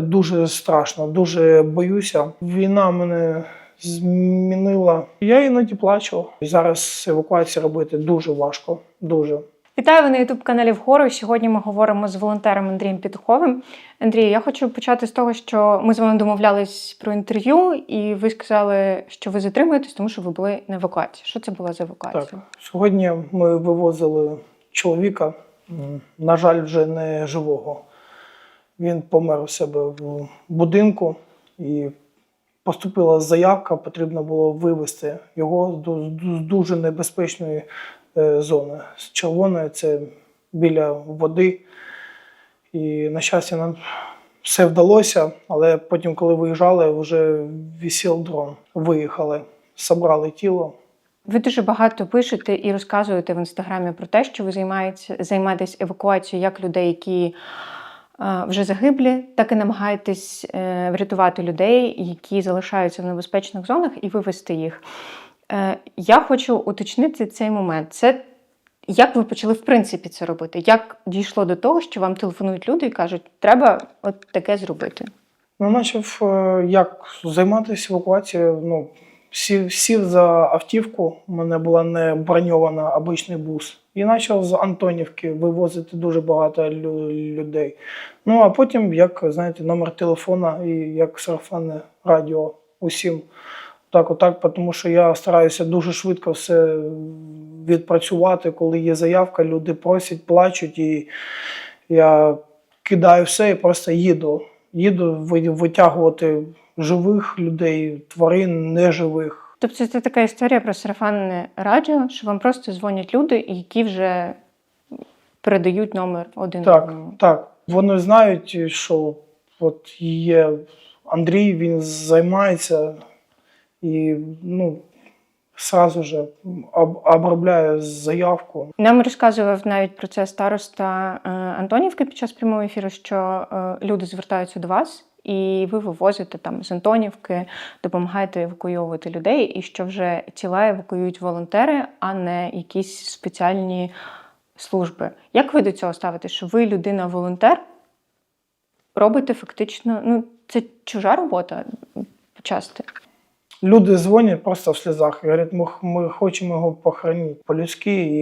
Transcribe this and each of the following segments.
Дуже страшно, дуже боюся. Війна мене змінила. Я іноді плачу. Зараз евакуацію робити дуже важко. Дуже. Вітаю ви на youtube каналі Вгору. Сьогодні ми говоримо з волонтером Андрієм Петуховим. Андрій, я хочу почати з того, що ми з вами домовлялись про інтерв'ю, і ви сказали, що ви затримуєтесь, тому що ви були на евакуації. Що це була за евакуація? Так. Сьогодні ми вивозили чоловіка, на жаль, вже не живого. Він помер у себе в будинку і поступила заявка, потрібно було вивезти його з дуже небезпечної е, зони. З червоної це біля води. І, на щастя, нам все вдалося, але потім, коли виїжджали, вже висів дрон. Виїхали, забрали тіло. Ви дуже багато пишете і розказуєте в інстаграмі про те, що ви займаєтесь, евакуацією як людей, які вже загиблі, так і намагаєтесь е, врятувати людей, які залишаються в небезпечних зонах, і вивести їх. Е, Я хочу уточнити цей момент. Це як ви почали в принципі це робити? Як дійшло до того, що вам телефонують люди і кажуть, треба от таке зробити? Ну, почав е, як займатися евакуацією. Ну, сів, сів за автівку, у мене була не броньована обичний бус. І почав з Антонівки вивозити дуже багато лю- людей. Ну а потім, як знаєте, номер телефона і як сарафанне радіо усім. Так, отак, тому що я стараюся дуже швидко все відпрацювати, коли є заявка, люди просять, плачуть, і я кидаю все і просто їду. Їду витягувати живих людей, тварин неживих. Тобто це така історія про сарафанне радіо, що вам просто дзвонять люди, які вже передають номер один Так, так. Вони знають, що от є Андрій, він займається і ну, сразу же об, обробляє заявку. Нам розказував навіть про це староста е, Антонівки під час прямого ефіру, що е, люди звертаються до вас, і ви вивозите там з Антонівки, допомагаєте евакуйовувати людей, і що вже тіла евакуюють волонтери, а не якісь спеціальні служби. Як ви до цього ставите? Що ви людина-волонтер робите фактично, ну це чужа робота часто. Люди дзвонять просто в сльозах і говорять, ми, ми хочемо його похоронити по-людськи. І,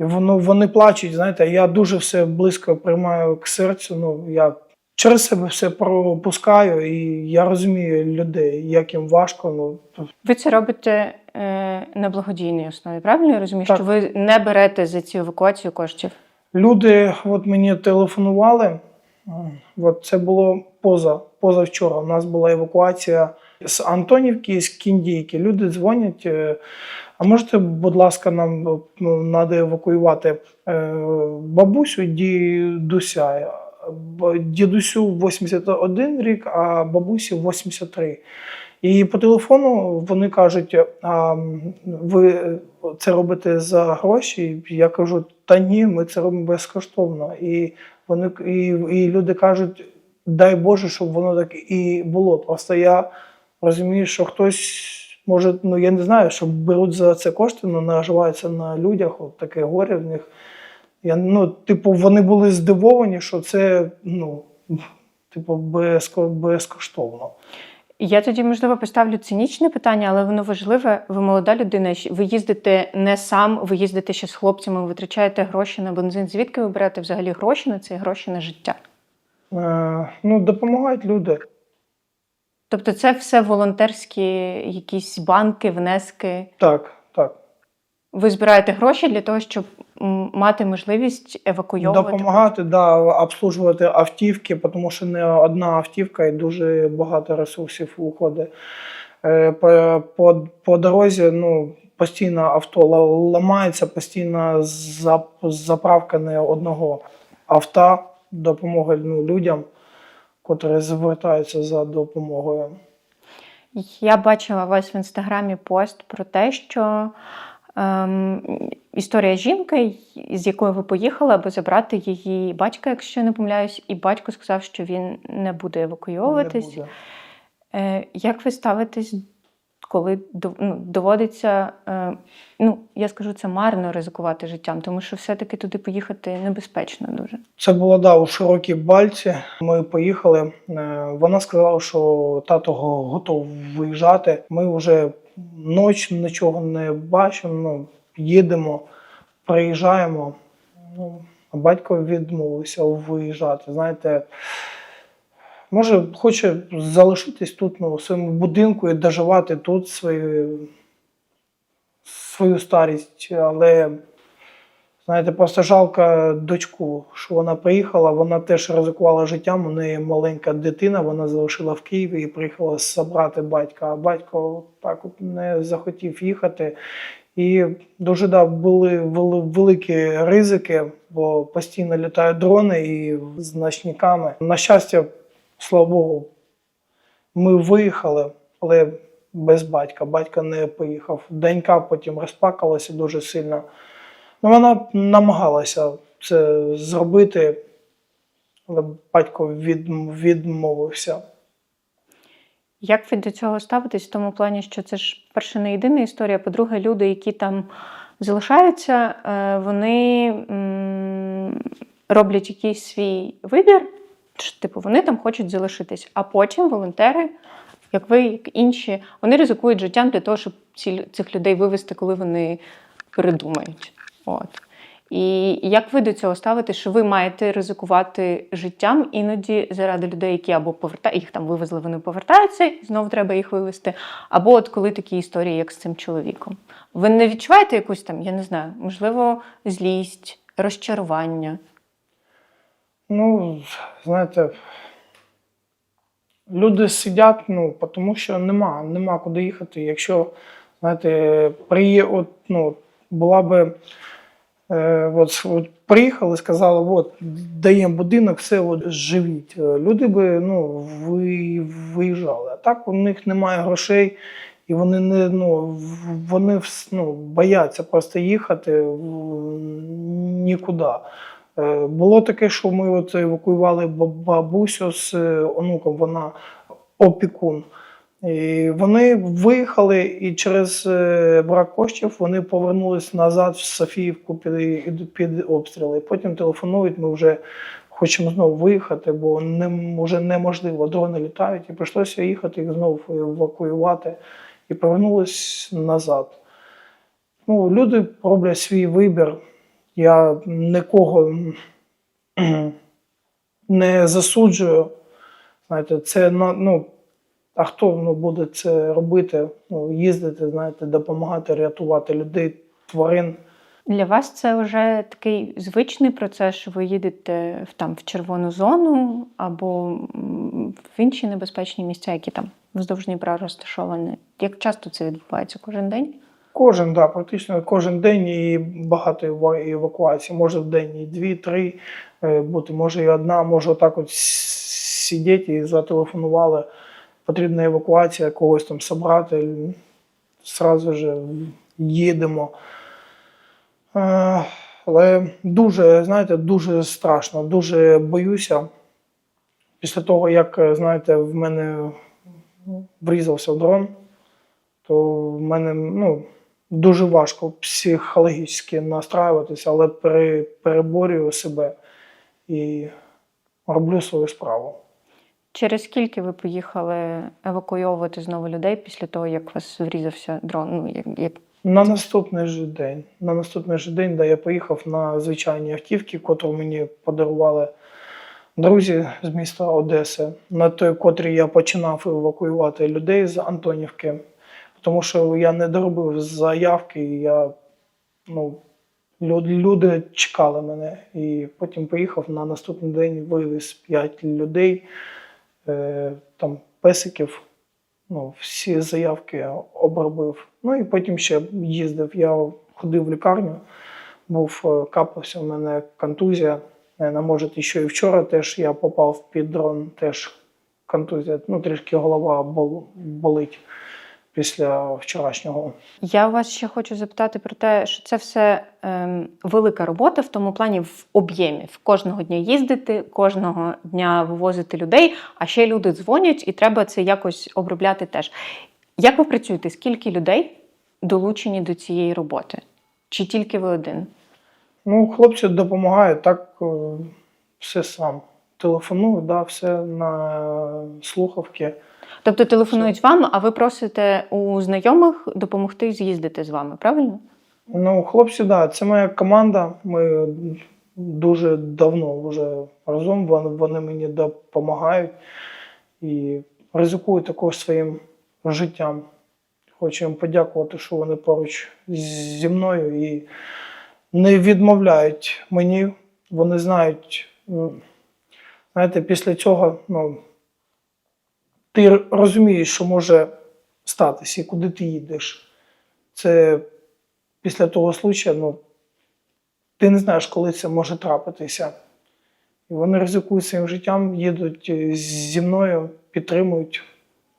і воно, вони плачуть, знаєте, я дуже все близько приймаю к серцю. Ну, я через себе все пропускаю, і я розумію людей, як їм важко. Ну, Ви це робите е, на благодійній основі, правильно я розумію? Так. Що ви не берете за цю евакуацію коштів? Люди от мені телефонували. От це було поза, позавчора. У нас була евакуація з Антонівки, з Кіндійки. Люди дзвонять. е, А можете, будь ласка, нам треба евакуювати е, бабусю дідуся. Дідусю 81 рік, а бабусі 83. І по телефону вони кажуть: а ви це робите за гроші? Я кажу, та ні, ми це робимо безкоштовно. І вони і, і люди кажуть, дай Боже, щоб воно так і було. Просто я розумію, що хтось може, ну я не знаю, що беруть за це кошти, але наживаються на людях, от таке горе в них. Я, ну, типу, вони були здивовані, що це ну, типу, безко, безкоштовно. Я тоді, можливо, поставлю цинічне питання, але воно важливе. Ви молода людина, ви їздите не сам, ви їздите ще з хлопцями, ви витрачаєте гроші на бензин. Звідки ви берете взагалі гроші на це і гроші на життя? Е, ну, допомагають люди. Тобто це все волонтерські якісь банки, внески. Так, так. Ви збираєте гроші для того, щоб мати можливість евакуйовувати. Допомагати, да, обслужувати автівки, тому що не одна автівка і дуже багато ресурсів уходить. Е, По, по, по дорозі ну, постійно авто ламається, постійно заправка не одного авто, допомога ну, людям, котрі звертаються за допомогою. Я бачила у вас в інстаграмі пост про те, що ем, історія жінки, з якою ви поїхали, аби забрати її батька, якщо не помиляюсь, і батько сказав, що він не буде евакуйовуватись. Не буде. Е, як ви ставитесь, коли ну, доводиться, е, ну я скажу це марно ризикувати життям, тому що все-таки туди поїхати небезпечно дуже. Це було да, у широкій бальці. Ми поїхали. Е, Вона сказала, що тато го- готов виїжджати. Ми вже ніч нічого не бачимо. Ну, їдемо, приїжджаємо. Ну, батько відмовився виїжджати. Знаєте, може, хоче залишитись тут ну, у своєму будинку і доживати тут свою, свою старість, але Знаєте, просто жалко дочку, що вона приїхала, вона теж ризикувала життям. У неї маленька дитина, вона залишила в Києві і приїхала забрати батька. А батько так от не захотів їхати. І дуже да, були великі ризики, бо постійно літають дрони і з ночниками. На щастя, слава Богу, ми виїхали, але без батька. Батька не поїхав. Донька потім розплакалася дуже сильно. Ну, вона намагалася це зробити, але батько відмовився. Як ви до цього ставитесь в тому плані, що це ж перше не єдина історія. По-друге, люди, які там залишаються, е, вони роблять якийсь свій вибір, типу, вони там хочуть залишитись. А потім волонтери, як ви, як інші, вони ризикують життям для того, щоб ці, цих людей вивезти, коли вони передумають. От. І як ви до цього ставите, що ви маєте ризикувати життям іноді заради людей, які або повертають, їх там вивезли, вони повертаються, і знову треба їх вивезти. Або от коли такі історії, як з цим чоловіком. Ви не відчуваєте якусь там, я не знаю, можливо, злість, розчарування? Ну, знаєте, люди сидять, ну, тому що нема, нема куди їхати. Якщо, знаєте, приє, от, ну, була би. Е, от, от приїхали, сказали, от даємо будинок, все от, живіть. Люди би ну, ви, виїжджали. А так у них немає грошей, і вони не ну, вони ну, бояться просто їхати нікуди. Е, Було таке, що ми от евакуювали бабусю з е, онуком, вона опікун. І вони виїхали і через е, брак коштів вони повернулись назад в Софіївку під, під обстріли. Потім телефонують, ми вже хочемо знову виїхати, бо не, вже неможливо. Дрони літають, і прийшлося їхати їх знову евакуювати і повернулись назад. Ну, люди роблять свій вибір. Я нікого не засуджую. Знаєте, це ну, а хто ну, буде це робити? Ну, їздити, знаєте, допомагати, рятувати людей, тварин. Для вас це вже такий звичний процес, що ви їдете в, там, в червону зону або в інші небезпечні місця, які там вздовж Дніпра розташовані. Як часто це відбувається? Кожен день? Кожен, да, практично кожен день і багато ева- евакуацій. Може в день і дві, три е, бути, може і одна, може отак от сидіти і зателефонували. Потрібна евакуація, когось там собрати. Зразу ж їдемо. Е, Але дуже, знаєте, дуже страшно, дуже боюся. Після того, як, знаєте, в мене врізався дрон, то в мене ну, дуже важко психологічно настраюватися, але пере, переборюю себе і роблю свою справу. Через скільки ви поїхали евакуйовувати знову людей після того, як у вас врізався дрон? Ну, як, як... На наступний же день. На наступний же день, де я поїхав на звичайні автівки, котру мені подарували друзі з міста Одеси, на той, котрій я починав евакуювати людей з Антонівки. Тому що я не доробив заявки, і я, ну, лю- люди чекали мене. І потім поїхав на наступний день, вивіз 5 людей, е, там песиків ну, всі заявки обробив. Ну і потім ще їздив. Я ходив в лікарню, був е, капався, в мене контузія. Наверно, може, ще і вчора теж я попав під дрон, теж контузія. Ну, трішки голова бол- болить після вчорашнього. Я вас ще хочу запитати про те, що це все ем, велика робота в тому плані в об'ємі. В кожного дня їздити, кожного дня вивозити людей, а ще люди дзвонять, і треба це якось обробляти теж. Як ви працюєте? Скільки людей долучені до цієї роботи? Чи тільки ви один? Ну, хлопці допомагають так е, все сам. Телефоную, да, все на слухавки. Тобто телефонують вам, а ви просите у знайомих допомогти з'їздити з вами, правильно? Ну, хлопці, да, це моя команда. Ми дуже давно вже разом. Вони, вони мені допомагають і ризикують також своїм життям. Хочу їм подякувати, що вони поруч зі мною і не відмовляють мені. Вони знають, знаєте, після цього ну, ти розумієш, що може статися і куди ти їдеш. Це після того случаю, ну, ти не знаєш, коли це може трапитися. І вони ризикують своїм життям, їдуть е, зі мною, підтримують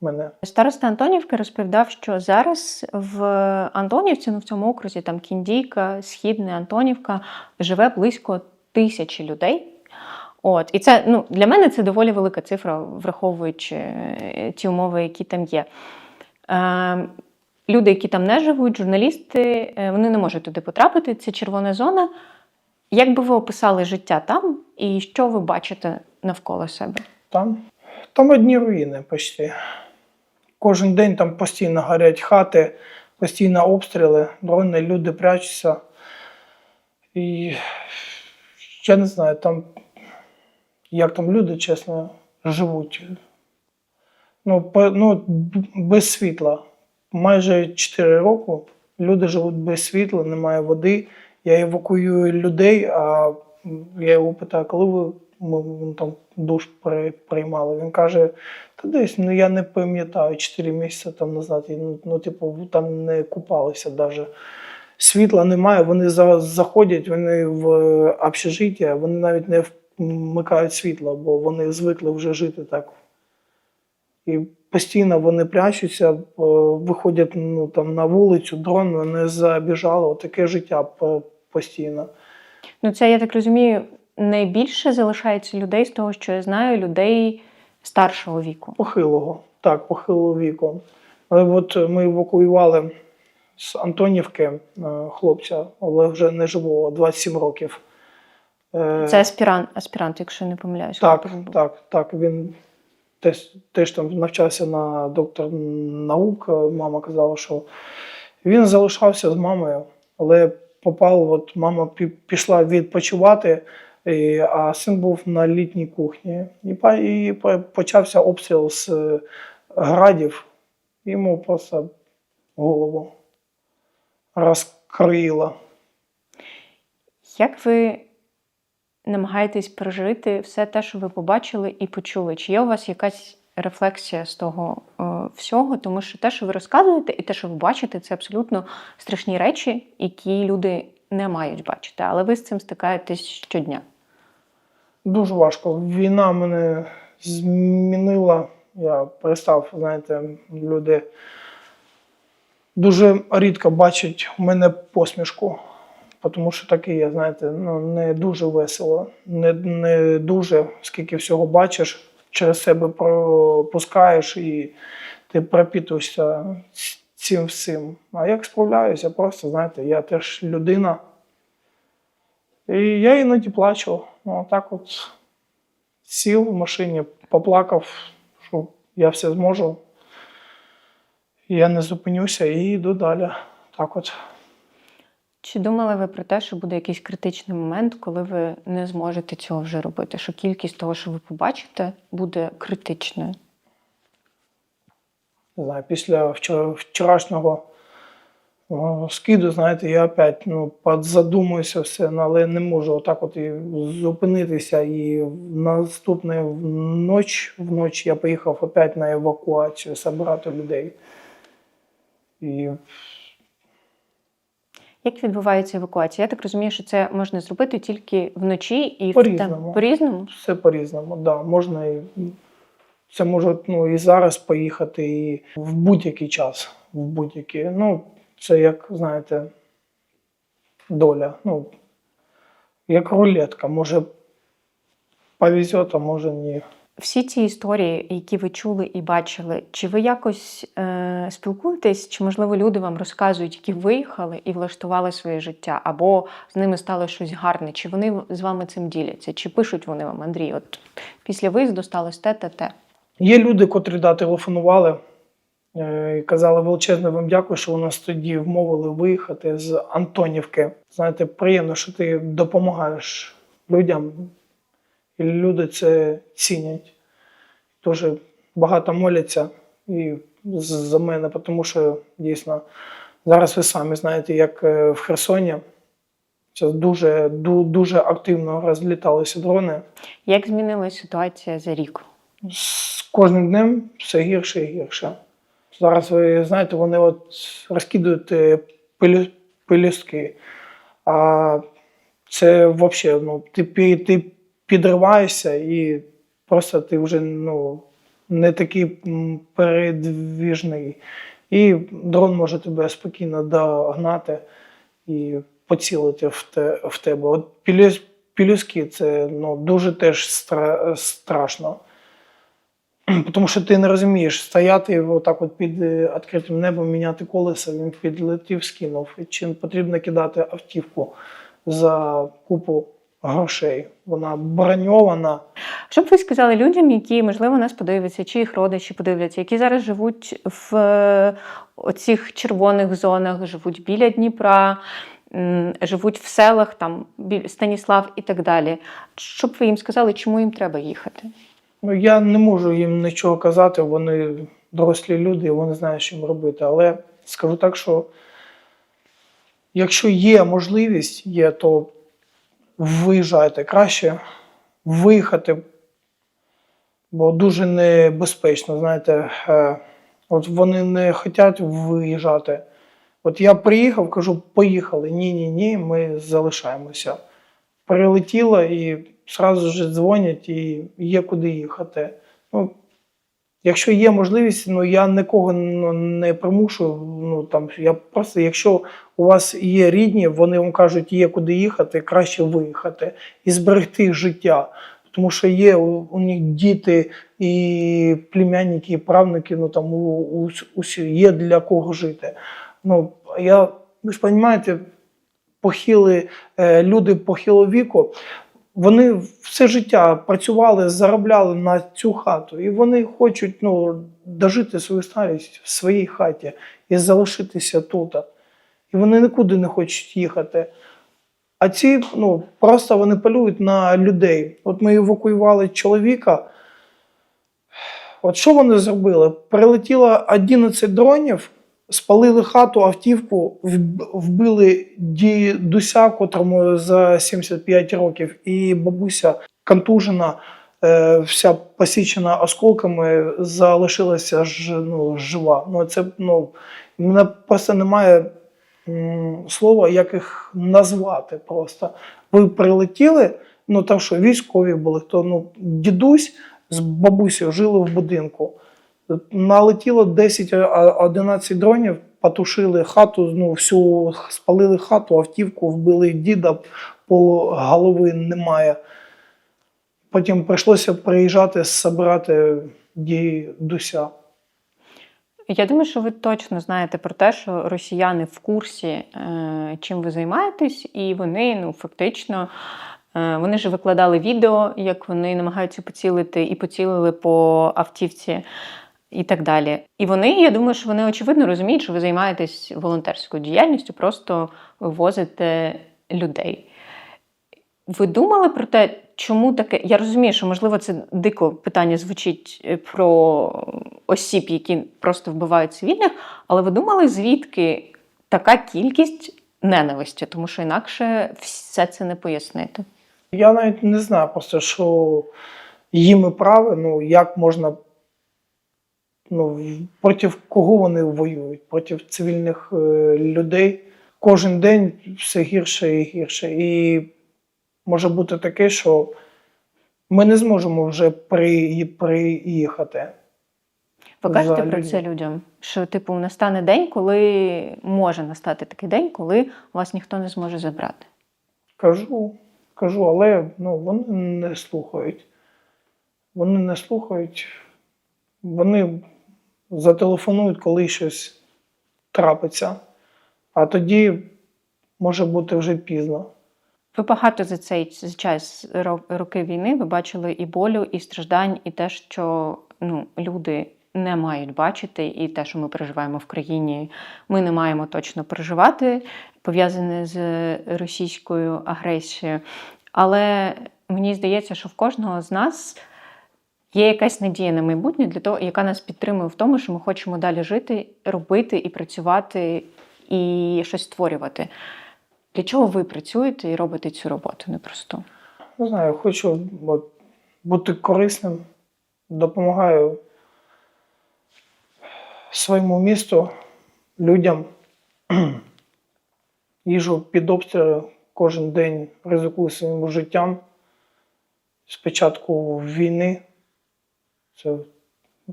мене. Староста Антонівки розповідав, що зараз в Антонівці, ну в цьому окрузі, там Кіндійка, Східне, Антонівка, живе близько тисячі людей. От, і це ну, для мене це доволі велика цифра, враховуючи е, ті умови, які там є. Е, люди, які там не живуть, журналісти, е, вони не можуть туди потрапити. Це червона зона. Як би ви описали життя там і що ви бачите навколо себе? Там, там одні руїни почти. Кожен день там постійно горять хати, постійно обстріли, дрони, люди прячуться. І я не знаю, там, як там люди, чесно, живуть. Ну, по, ну, без світла. Майже 4 роки люди живуть без світла, немає води. Я евакуюю людей, а я його питаю, коли ви ми, там душ при- приймали. Він каже, та десь ну я не пам'ятаю 4 місяці там назад. Ну, ну, типу, там не купалися навіть. Світла немає, вони за- заходять, вони в общежиття, вони навіть не вмикають світло, бо вони звикли вже жити так. І постійно вони прячуться, е, виходять ну, там, на вулицю, дрон не забіжало. Таке життя постійно. Ну, це, я так розумію, найбільше залишається людей з того, що я знаю, людей старшого віку. Похилого, так, похилого віку. Але от ми евакуювали з Антонівки е, хлопця, але вже не живого, 27 років. Е, Це аспірант, аспірант, якщо не помиляюсь. Так, так, так. Він теж, теж там навчався на доктор наук. Мама казала, що він залишався з мамою, але попав, от мама пішла відпочивати, і, а син був на літній кухні. І, і почався обстріл з е, градів, йому просто голову розкроїло. Як ви намагаєтесь пережити все те, що ви побачили і почули? Чи є у вас якась рефлексія з того е, всього? Тому що те, що ви розказуєте, і те, що ви бачите, це абсолютно страшні речі, які люди не мають бачити. Але ви з цим стикаєтесь щодня. Дуже важко. Війна мене змінила. Я перестав, знаєте, люди дуже рідко бачать у мене посмішку. Тому що таке є, знаєте, ну, не дуже весело, не, не дуже, скільки всього бачиш, через себе пропускаєш і ти пропитуєшся цим всім. А як справляюся, просто, знаєте, я теж людина. І я іноді плачу. Ну, так от сів в машині, поплакав, що я все зможу. Я не зупинюся і йду далі. Так от. Чи думали ви про те, що буде якийсь критичний момент, коли ви не зможете цього вже робити? Що кількість того, що ви побачите, буде критичною? Не знаю, після вчорашнього скиду, знаєте, я опять ну, задумуюся все, ну, але не можу отак от і зупинитися. І наступну ніч, вночі я поїхав опять на евакуацію, забирати людей. І Як відбувається евакуація? Я так розумію, що це можна зробити тільки вночі і в По-різному. по-різному. все по-різному. Да, можна і це може ну, і зараз поїхати, і в будь-який час. В будь-який. Ну, це як, знаєте, доля. Ну, як рулетка. Може повезет, а може ні. Всі ці історії, які ви чули і бачили, чи ви якось е, спілкуєтесь, чи можливо люди вам розказують, які виїхали і влаштували своє життя, або з ними стало щось гарне, чи вони з вами цим діляться, чи пишуть вони вам, Андрій, от після виїзду сталося те, те, те. Є люди, котрі да, телефонували е, і казали величезне вам дякую, що ви нас тоді вмовили виїхати з Антонівки. Знаєте, приємно, що ти допомагаєш людям, і люди це цінять. Дуже багато моляться і за мене, тому що дійсно зараз ви самі знаєте, як е, в Херсоні. Зараз дуже, дуже активно розліталися дрони. Як змінилася ситуація за рік? з кожним днем все гірше і гірше. Зараз ви знаєте, вони от розкидують е, пилю- пелюстки. А це взагалі, ну, ти, ти підриваєшся і просто ти вже ну, не такий передвіжний. І дрон може тебе спокійно догнати і поцілити в, те, в тебе. От пілюс, пілюски це ну, дуже теж стра, страшно. Тому що ти не розумієш, стояти отак от під е, відкритим небом, міняти колеса, він підлетів, скинув. Чи потрібно кидати автівку за купу грошей? Вона броньована. Що б ви сказали людям, які, можливо, нас подивляться, чи їх родичі подивляться, які зараз живуть в е, оцих червоних зонах, живуть біля Дніпра, живуть в селах, там Станіслав і так далі. Що б ви їм сказали, чому їм треба їхати? Ну, я не можу їм нічого казати, вони дорослі люди, вони знають, що їм робити. Але скажу так, що якщо є можливість, є, то виїжджайте краще виїхати, бо дуже небезпечно. Знаєте, е, от вони не хочуть виїжджати. От я приїхав, кажу, поїхали. Ні, ні, ми залишаємося. Прилетіло і одразу ж дзвонять, і є куди їхати. Ну, якщо є можливість, ну я нікого ну, не примушую. Ну там я просто, якщо у вас є рідні, вони вам кажуть, є куди їхати, краще виїхати і зберегти життя. Тому що є у, у них діти і племянники, і правнуки, ну там у, у, усі є для кого жити. Ну я ви ж розумієте, похили е, люди похилого віку, вони все життя працювали, заробляли на цю хату, і вони хочуть ну, дожити свою старість в своїй хаті і залишитися тут. І вони нікуди не хочуть їхати. А ці ну, просто вони полюють на людей. От ми евакуювали чоловіка. От що вони зробили? Прилетіло 11 дронів, спалили хату, автівку, вбили дідуся, котрому за 75 років, і бабуся контужена, е, вся посічена осколками, залишилася ж, ну, жива. Ну, це, ну, мене просто немає слова, як їх назвати просто. Ви прилетіли, ну там що військові були, то ну, дідусь з бабусею жили в будинку. Налетіло 10-11 дронів, потушили хату, ну, всю спалили хату, автівку, вбили діда, по голови немає. Потім прийшлося приїжджати, збирати дідуся. Я думаю, що ви точно знаєте про те, що росіяни в курсі, е, чим ви займаєтесь, і вони ну фактично. е, Вони ж викладали відео, як вони намагаються поцілити і поцілили по автівці і так далі. І вони, я думаю, що вони очевидно розуміють, що ви займаєтесь волонтерською діяльністю, просто вивозите людей. Ви думали про те, чому таке? Я розумію, що можливо це дико питання звучить е, про осіб, які просто вбивають цивільних, але ви думали, звідки така кількість ненависті, тому що інакше все це не пояснити. Я навіть не знаю просто, що їм і право, ну як можна. Ну, проти кого вони воюють? Проти цивільних е, людей. Кожен день все гірше і гірше. І може бути таке, що ми не зможемо вже при, приїхати. Ви кажете про це людям, що типу настане день, коли може настати такий день, коли вас ніхто не зможе забрати. Кажу, кажу, але ну, вони не слухають. вони не слухають, вони зателефонують, коли щось трапиться, а тоді може бути вже пізно. Ви багато за цей час ро- роки війни ви бачили і болю, і страждань, і те, що ну, люди не мають бачити, і те, що ми переживаємо в країні, ми не маємо точно переживати, пов'язане з російською агресією. Але мені здається, що в кожного з нас є якась надія на майбутнє для того, яка нас підтримує в тому, що ми хочемо далі жити, робити і працювати, і щось створювати. Для чого ви працюєте і робите цю роботу непросту? Не знаю, хочу бути корисним, допомагаю своєму місту, людям. Їжу під обстріли кожен день ризикую своїм життям. Спочатку війни. Це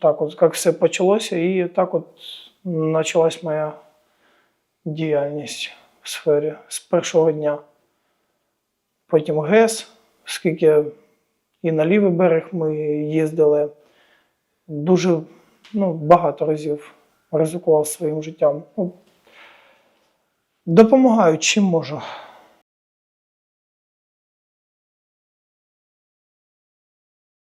так от, як все почалося, і так от почалась моя діяльність сфері з першого дня. Потім ГЕС, оскільки і на лівий берег ми їздили дуже ну, багато разів ризикував своїм життям. Ну, допомагаю чим можу.